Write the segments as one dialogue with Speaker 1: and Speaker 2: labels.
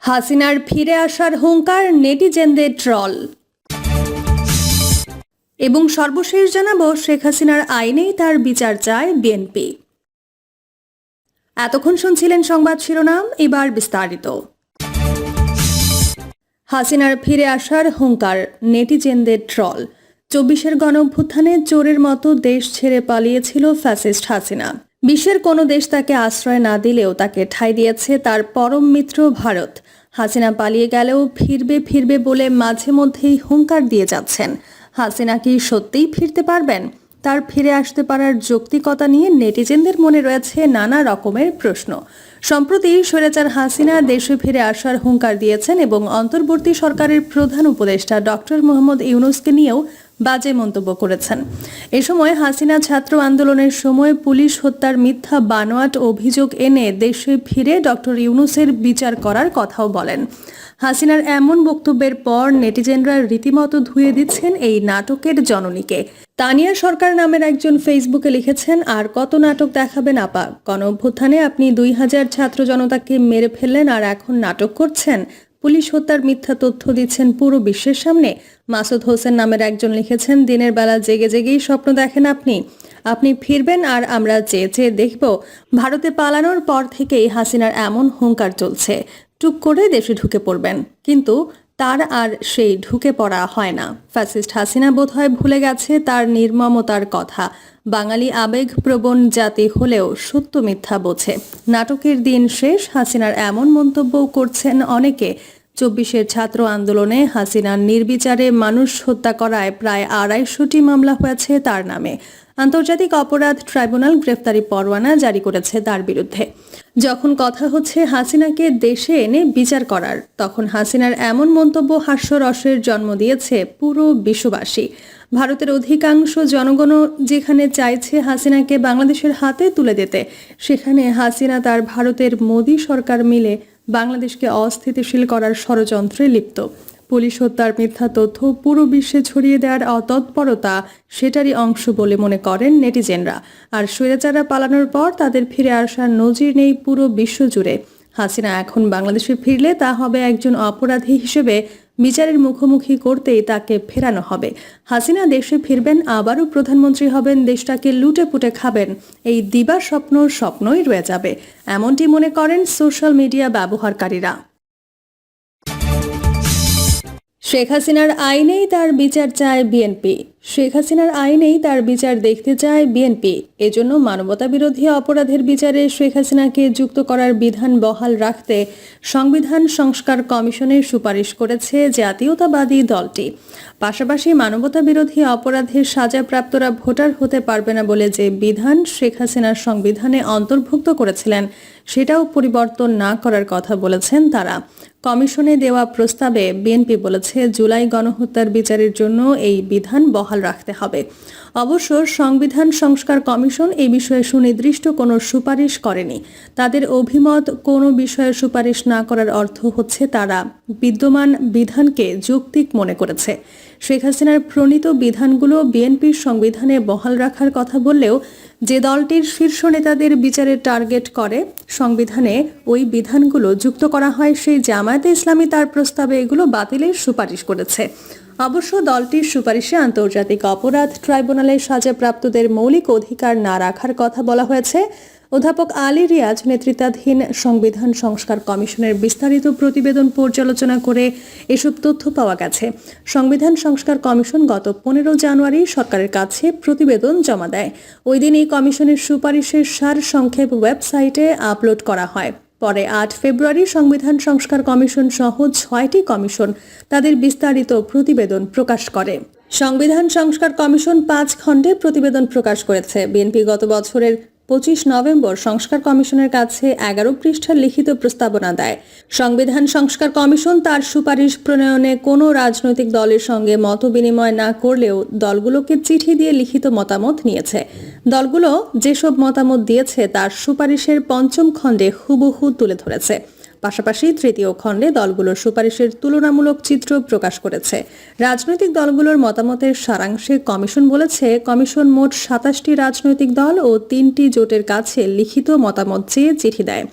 Speaker 1: হাসিনার ফিরে আসার হুঙ্কার নেটিজেনদের ট্রল। এবং সর্বশেষ জানাব, শেখ হাসিনার আইনেই তার বিচার চায় বিএনপি। এতক্ষণ শুনছিলেন সংবাদ শিরোনাম, এবার বিস্তারিত। হাসিনার ফিরে আসার হুঙ্কার, নেটিজেনদের ট্রল। চব্বিশের গণ অভ্যুত্থানে চোরের মতো দেশ ছেড়ে পালিয়েছিল ফ্যাসিস্ট হাসিনা। বিশ্বের কোনো দেশ তাকে আশ্রয় না দিলেও তাকে ঠাঁই দিয়েছে তার পরম মিত্র ভারত। হাসিনা পালিয়ে গেলেও ফিরবে ফিরবে বলে মাঝে মধ্যেই হুঙ্কার দিয়ে যাচ্ছেন। হাসিনা কি সত্যিই ফিরতে পারবেন? তার ফিরে আসতে পারার যৌক্তিকতা নিয়ে নেটিজেনদের মনে রয়েছে নানা রকমের প্রশ্ন। সম্প্রতি স্বৈরাচার হাসিনা দেশে ফিরে আসার হুঙ্কার দিয়েছেন এবং অন্তর্বর্তী সরকারের প্রধান উপদেষ্টা ডক্টর মোহাম্মদ ইউনুসকে নিয়েও বাজে মন্তব্য করেছেন। এ সময় হাসিনা ছাত্র আন্দোলনের সময় পুলিশ হত্যার মিথ্যা বানোয়াট অভিযোগ এনে দেশে ফিরে ডক্টর ইউনুসের বিচার করার কথাও বলেন। হাসিনার এমন বক্তব্যের পর নেটিজেনরা রীতিমতো ধুয়ে দিচ্ছেন এই নাটকের জননীকে। তানিয়া সরকার নামের একজন ফেসবুকে লিখেছেন, আর কত নাটক দেখাবেন আপা? গণ অভ্যুত্থানে আপনি দুই হাজার ছাত্র জনতাকে মেরে ফেললেন আর এখন নাটক করছেন? পুলিশ হত্যার মিথ্যা তথ্য দিচ্ছেন পুরো বিশ্বের সামনে। মাসুদ হোসেন নামের একজন লিখেছেন, দিনের বেলা জেগে জেগেই স্বপ্ন দেখেন আপনি। আপনি ফিরবেন আর আমরা চেয়ে চেয়ে দেখব। ভারতে পালানোর পর থেকেই হাসিনার এমন হুঙ্কার চলছে। টুক করে দেশে ঢুকে পড়বেন। কিন্তু তার আর সেই ঢুকে পড়া হয় না। ফ্যাসিস্ট হাসিনা বোধহয় ভুলে গেছে তার নির্মমতার কথা। বাঙালি আবেগপ্রবণ জাতি হলেও সত্য মিথ্যা বোঝে। নাটকের দিন শেষ, হাসিনার এমন মন্তব্যও করছেন অনেকে। চব্বিশের ছাত্র আন্দোলনে হাসিনার নির্বিচারে মানুষ হত্যা করায় প্রায় আড়াইশোটি মামলা হয়েছে তার নামে। আন্তর্জাতিক অপরাধ ট্রাইব্যুনাল গ্রেফতারি পরোয়ানা জারি করেছে তার বিরুদ্ধে। যখন কথা হচ্ছে হাসিনাকে দেশে এনে বিচার করার, তখন হাসিনার এমন মন্তব্য হাস্যরসের জন্ম দিয়েছে পুরো বিশ্ববাসী। ভারতের অধিকাংশ জনগণও যেখানে চাইছে হাসিনাকে বাংলাদেশের হাতে তুলে দিতে, সেখানে হাসিনা তার ভারতের মোদী সরকার মিলে বাংলাদেশকে অস্থিতিশীল করার ষড়যন্ত্রে লিপ্ত। পুলিশ হত্যার মিথ্যা তথ্য পুরো বিশ্বে ছড়িয়ে দেওয়ার অতৎপরতা সেটারই অংশ বলে মনে করেন নেটিজেনরা। আর স্বৈরাচারা পালানোর পর তাদের ফিরে আসার নজির নেই পুরো বিশ্ব জুড়ে। হাসিনা এখন বাংলাদেশে ফিরলে তা হবে একজন অপরাধী হিসেবে বিচারের মুখোমুখি করতেই তাকে ফেরানো হবে। হাসিনা দেশে ফিরবেন, আবারও প্রধানমন্ত্রী হবেন, দেশটাকে লুটে পুটে খাবেন, এই দিবার স্বপ্ন স্বপ্নই রয়ে যাবে, এমনটি মনে করেন সোশ্যাল মিডিয়া ব্যবহারকারীরা। শেখ হাসিনার আইনেই তার বিচার চায় বিএনপি। শেখ হাসিনার আইনেই তার বিচার দেখতে চায় বিএনপি। এজন্য মানবতা বিরোধী অপরাধের বিচারে শেখ হাসিনাকে যুক্ত করার বিধান বহাল রাখতে সংবিধান সংস্কার কমিশনের সুপারিশ করেছে জাতীয়তাবাদী দলটি। পাশাপাশি মানবতা বিরোধী অপরাধের সাজাপ্রাপ্তরা ভোটার হতে পারবে না বলে যে বিধান শেখ হাসিনার সংবিধানে অন্তর্ভুক্ত করেছিলেন, সেটাও পরিবর্তন না করার কথা বলেছেন তারা। কমিশনে দেওয়া প্রস্তাবে বিএনপি বলেছে, জুলাই গণহত্যার বিচারের জন্য এই বিধান বহাল রাখতে হবে। অবশ্য সংবিধান সংস্কার কমিশন এই বিষয়ে সুনির্দিষ্ট কোনো সুপারিশ করেনি। তাদের অভিমত কোনো বিষয়ে সুপারিশ না করার অর্থ হচ্ছে তারা বিদ্যমান বিধানকে যৌক্তিক মনে করেছে। শেখ হাসিনার প্রণীত বিধানগুলো বিএনপির সংবিধানে বহাল রাখার কথা বললেও যে দলটির শীর্ষ নেতাদের বিচারে টার্গেট করে সংবিধানে ওই বিধানগুলো যুক্ত করা হয়, সেই জামায়াতে ইসলামী তার প্রস্তাবে এগুলো বাতিলের সুপারিশ করেছে। অবশ্য দলটির সুপারিশে আন্তর্জাতিক অপরাধ ট্রাইব্যুনালে সাজাপ্রাপ্তদের মৌলিক অধিকার না রাখার কথা বলা হয়েছে। অধ্যাপক আলী রিয়াজ নেতৃত্বাধীন সংবিধান সংস্কার কমিশনের বিস্তারিত প্রতিবেদন পর্যালোচনা করে এসব তথ্য পাওয়া গেছে। সংবিধান সংস্কার কমিশন গত পনেরো জানুয়ারি সরকারের কাছে প্রতিবেদন জমা দেয়। ওই দিন এই কমিশনের সুপারিশের সার সংক্ষেপ ওয়েবসাইটে আপলোড করা হয়। পরে আট ফেব্রুয়ারি সংবিধান সংস্কার কমিশন সহ ছয়টি কমিশন তাদের বিস্তারিত প্রতিবেদন প্রকাশ করে। সংবিধান সংস্কার কমিশন পাঁচ খণ্ডে প্রতিবেদন প্রকাশ করেছে। বিএনপি গত বছরের পঁচিশ নভেম্বর সংস্কার কমিশনের কাছে এগারো পৃষ্ঠার লিখিত প্রস্তাবনা দেয়। সংবিধান সংস্কার কমিশন তার সুপারিশ প্রণয়নে কোনো রাজনৈতিক দলের সঙ্গে মত বিনিময় না করলেও দলগুলোকে চিঠি দিয়ে লিখিত মতামত নিয়েছে। দলগুলো যেসব মতামত দিয়েছে তার সুপারিশের পঞ্চম খণ্ডে হুবহু তুলে ধরেছে। পাশাপাশি তৃতীয় খণ্ডে দলগুলোর সুপারিশের তুলনামূলক চিত্র প্রকাশ করেছে। রাজনৈতিক দলগুলোর মতামতের সারাংশে কমিশন বলেছে, কমিশন মোট সাতাশটি রাজনৈতিক দল ও তিনটি জোটের কাছে লিখিত মতামত চেয়ে চিঠি দেয়।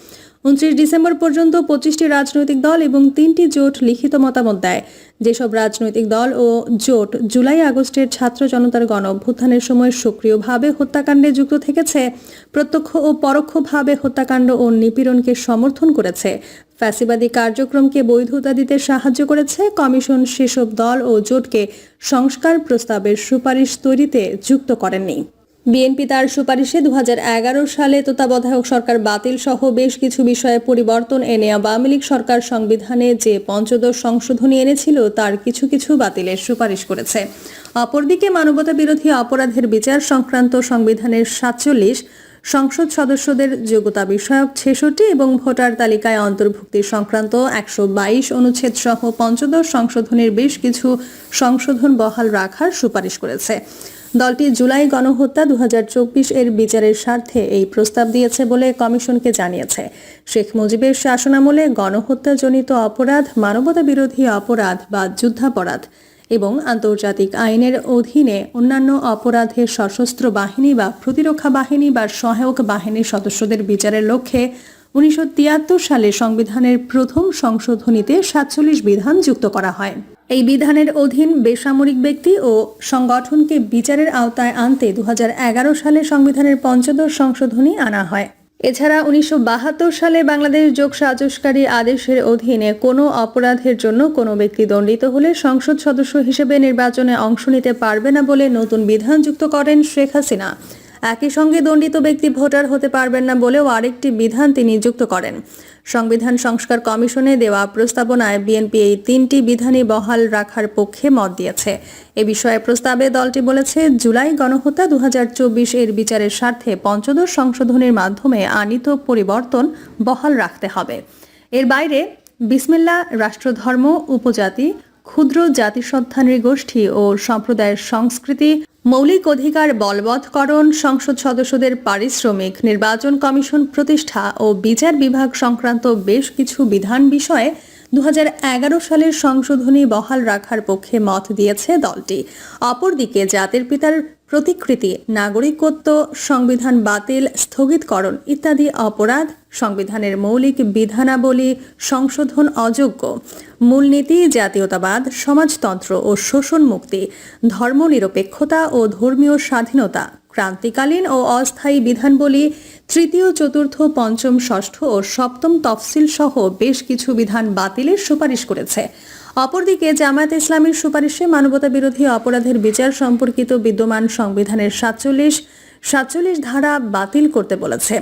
Speaker 1: উনত্রিশ ডিসেম্বর পর্যন্ত পঁচিশটি রাজনৈতিক দল এবং তিনটি জোট লিখিত মতামত দেয়। যেসব রাজনৈতিক দল ও জোট জুলাই আগস্টের ছাত্র জনতার গণ অভ্যুত্থানের সময় সক্রিয়ভাবে হত্যাকাণ্ডে যুক্ত থেকেছে, প্রত্যক্ষ ও পরোক্ষভাবে হত্যাকাণ্ড ও নিপীড়নকে সমর্থন করেছে। ফ্যাসিবাদী কার্যক্রমকে বৈধতা দিতে সাহায্য করেছে কমিশন সেসব দল ও জোটকে সংস্কার প্রস্তাবের সুপারিশ তৈরিতে যুক্ত করেননি। বিএনপি তার সুপারিশে দুহাজার এগারো সালে তত্ত্বাবধায়ক সরকার বাতিল সহ বেশ কিছু বিষয়ে পরিবর্তন এনে আওয়ামী লীগ সরকার সংবিধানে যে পঞ্চদশ সংশোধনী এনেছিল, তার কিছু কিছু বাতিলের সুপারিশ করেছে। অপরদিকে মানবতা বিরোধী অপরাধের বিচার সংক্রান্ত সংবিধানের সাতচল্লিশ সংসদ সদস্যদের যোগ্যতা বিষয়ক ছেষট্টি এবং ভোটার তালিকায় অন্তর্ভুক্তি সংক্রান্ত একশো বাইশ অনুচ্ছেদ সহ পঞ্চদশ সংশোধনের বেশ কিছু সংশোধন বহাল রাখার সুপারিশ করেছে। দলটি জুলাই গণহত্যা দু হাজার চব্বিশ এর বিচারের স্বার্থে এই প্রস্তাব দিয়েছে বলে কমিশনকে জানিয়েছে। শেখ মুজিবের শাসনামলে গণহত্যাজনিত অপরাধ মানবতা বিরোধী অপরাধ বা যুদ্ধাপরাধ। এবং আন্তর্জাতিক আইনের অধীনে অন্যান্য অপরাধের সশস্ত্র বাহিনী বা প্রতিরক্ষা বাহিনী বা সহায়ক বাহিনীর সদস্যদের বিচারের লক্ষ্যে উনিশশো তিয়াত্তর সালে সংবিধানের প্রথম সংশোধনীতে সাতচল্লিশ বিধান যুক্ত করা হয়। এই বিধানের অধীন বেসামরিক ব্যক্তি ও সংগঠনকে বিচারের আওতায় আনতে দু হাজার এগারো সালে সংবিধানের পঞ্চদশ সংশোধনী আনা হয়। এছাড়া উনিশশো বাহাত্তর সালে বাংলাদেশ যোগ সাজসকারী আদেশের অধীনে কোনো অপরাধের জন্য কোনো ব্যক্তি দণ্ডিত হলে সংসদ সদস্য হিসেবে নির্বাচনে অংশ নিতে পারবে না বলে নতুন বিধান যুক্ত করেন শেখ হাসিনা। একই সঙ্গে দণ্ডিত ব্যক্তি ভোটার হতে পারবেন না বলেও আরেকটি বিধান তিনি যুক্ত করেন। সংবিধান সংস্কার কমিশনে দেওয়া প্রস্তাবনায় বিএনপি এই তিনটি বিধানই বহাল রাখার পক্ষে মত দিয়েছে। এ বিষয়ে প্রস্তাবে দলটি বলেছে, জুলাই গণহত্যা দু হাজার চব্বিশ এর বিচারের স্বার্থে পঞ্চদশ সংশোধনের মাধ্যমে আনিত পরিবর্তন বহাল রাখতে হবে। এর বাইরে বিসমিল্লা রাষ্ট্রধর্ম, উপজাতি ক্ষুদ্র জাতিসত্তা গোষ্ঠী ও সম্প্রদায়ের সংস্কৃতি, মৌলিক অধিকার বলবৎকরণ, সংসদ সদস্যদের পারিশ্রমিক, নির্বাচন কমিশন প্রতিষ্ঠা ও বিচার বিভাগ সংক্রান্ত বেশ কিছু বিধান বিষয়ে দুহাজার এগারো সালের সংশোধনী বহাল রাখার পক্ষে মত দিয়েছে দলটি। অপরদিকে জাতির পিতার প্রতিকৃতি, নাগরিকত্ব, সংবিধান বাতিল, স্থগিতকরণ ইত্যাদি অপরাধ, সংবিধানের মৌলিক বিধানাবলী, সংশোধন অযোগ্য, মূলনীতি, জাতীয়তাবাদ, সমাজতন্ত্র ও শোষণ মুক্তি, ধর্মনিরপেক্ষতা ও ধর্মীয় স্বাধীনতা, ক্রান্তিকালীন ও অস্থায়ী বিধানবলী, তৃতীয়, চতুর্থ, পঞ্চম, ষষ্ঠ ও সপ্তম তফসিল সহ বেশ কিছু বিধান বাতিলের সুপারিশ করেছে। অপরদিকে জামায়াত ইসলামীর সুপারিশে মানবতা বিরোধী অপরাধের বিচার সম্পর্কিত বিদ্যমান সংবিধানের সাতচল্লিশ সাতচল্লিশ ধারা বাতিল করতে বলেছে।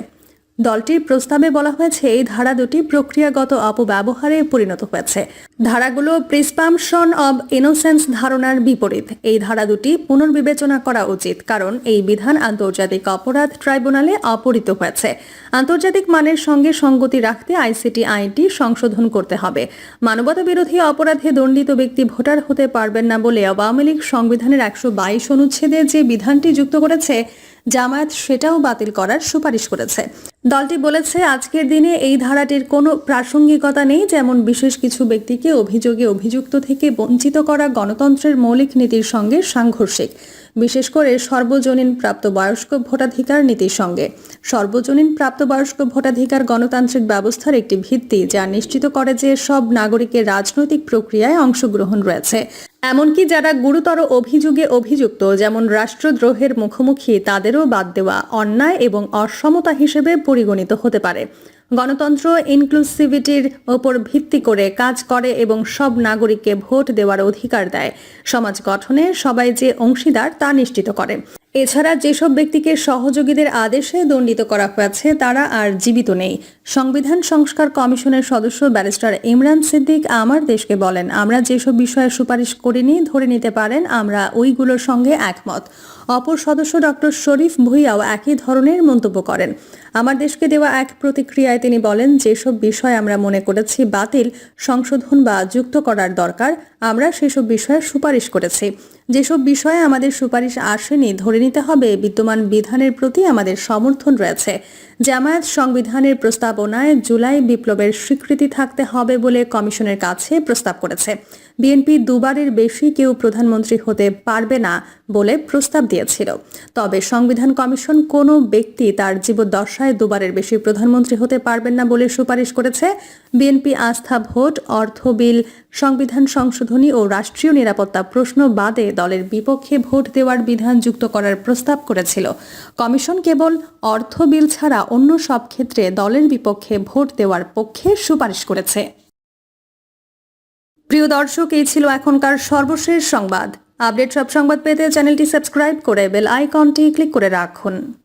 Speaker 1: দলটির প্রস্তাবে বলা হয়েছে, এই ধারা দুটি প্রক্রিয়াগত অপব্যবহারে পরিণত হয়েছে। ধারাগুলো প্রিসপামশন অব ইনোসেন্স ধারণার বিপরীত। এই ধারা দুটি পুনর্বিবেচনা করা উচিত, কারণ এই বিধান আন্তর্জাতিক অপরাধ ট্রাইব্যুনালে অপরিত হয়েছে। আন্তর্জাতিক মানের সঙ্গে সঙ্গতি রাখতে আইসিটি আইনটি সংশোধন করতে হবে। মানবতা বিরোধী অপরাধে দণ্ডিত ব্যক্তি ভোটার হতে পারবেন না বলে আওয়ামী লীগ সংবিধানের একশো বাইশ অনুচ্ছেদে যে বিধানটি যুক্ত করেছে জামায়াত সেটাও বাতিল করার সুপারিশ করেছে। দলটি বলেছে, আজকের দিনে এই ধারাটির কোনো প্রাসঙ্গিকতা নেই, যেমন বিশেষ কিছু ব্যক্তিকে অভিযোগে অভিযুক্ত থেকে বঞ্চিত করা গণতন্ত্রের মৌলিক নীতির সঙ্গে সাংঘর্ষিক। বিশেষ করে সর্বজনীন প্রাপ্তবয়স্ক ভোটাধিকার নীতির সঙ্গে। সর্বজনীন প্রাপ্তবয়স্ক ভোটাধিকার গণতান্ত্রিক ব্যবস্থার একটি ভিত্তি, যা নিশ্চিত করে যে সব নাগরিকের রাজনৈতিক প্রক্রিয়ায় অংশগ্রহণ রয়েছে। এমনকি যারা গুরুতর অভিযোগে অভিযুক্ত, যেমন রাষ্ট্রদ্রোহের মুখোমুখি, তাদেরও বাদ দেওয়া অন্যায় এবং অসমতা হিসেবে পরিগণিত হতে পারে। গণতন্ত্র ইনক্লুসিভিটির ওপর ভিত্তি করে কাজ করে এবং সব নাগরিককে ভোট দেওয়ার অধিকার দেয়। সমাজ গঠনে সবাই যে অংশীদার তা নিশ্চিত করে। এছাড়া যেসব ব্যক্তিকে সহযোগীদের আদেশে দণ্ডিত করা হয়েছে, তারা আর জীবিত নেই। সংবিধান সংস্কার কমিশনের সদস্য ব্যারিস্টার ইমরান সিদ্দিক আমার দেশকে বলেন, আমরা যেসব বিষয়ে সুপারিশ করিনি, ধরে নিতে পারেন, আমরা ওইগুলোর সঙ্গে একমত। অপর সদস্য ডক্টর শরীফ ভুইয়াও একই ধরনের মন্তব্য করেন। আমার দেশকে দেওয়া এক প্রতিক্রিয়ায় তিনি বলেন, যেসব বিষয় আমরা মনে করেছি বাতিল, সংশোধন বা যুক্ত করার দরকার, আমরা সেসব বিষয়ে সুপারিশ করেছি। যেসব বিষয়ে আমাদের সুপারিশ আসেনি, ধরে নিতে হবে বিদ্যমান বিধানের প্রতি আমাদের সমর্থন রয়েছে। জামায়াত সংবিধানের প্রস্তাবনায় জুলাই বিপ্লবের স্বীকৃতি থাকতে হবে বলে কমিশনের কাছে প্রস্তাব করেছে। বিএনপি দুবারের বেশি কেউ প্রধানমন্ত্রী হতে পারবে না বলে প্রস্তাব দিয়েছিল। তবে সংবিধান কমিশন কোনো ব্যক্তি তার জীবদ্দশায় দুবারের বেশি প্রধানমন্ত্রী হতে পারবেন না বলে সুপারিশ করেছে। বিএনপি আস্থা ভোট, অর্থ বিল, সংবিধান সংশোধনী ও রাষ্ট্রীয় নিরাপত্তা প্রশ্ন বাদে দলের বিপক্ষে ভোট দেওয়ার বিধান যুক্ত করার প্রস্তাব করেছিল। কমিশন কেবল অর্থ বিল ছাড়া অন্য সব ক্ষেত্রে দলের বিপক্ষে ভোট দেওয়ার পক্ষে সুপারিশ করেছে। প্রিয় দর্শক, এই ছিল এখনকার সর্বশেষ সংবাদ। আপডেট সব সংবাদ পেতে চ্যানেলটি সাবস্ক্রাইব করে বেল আইকনটি ক্লিক করে রাখুন।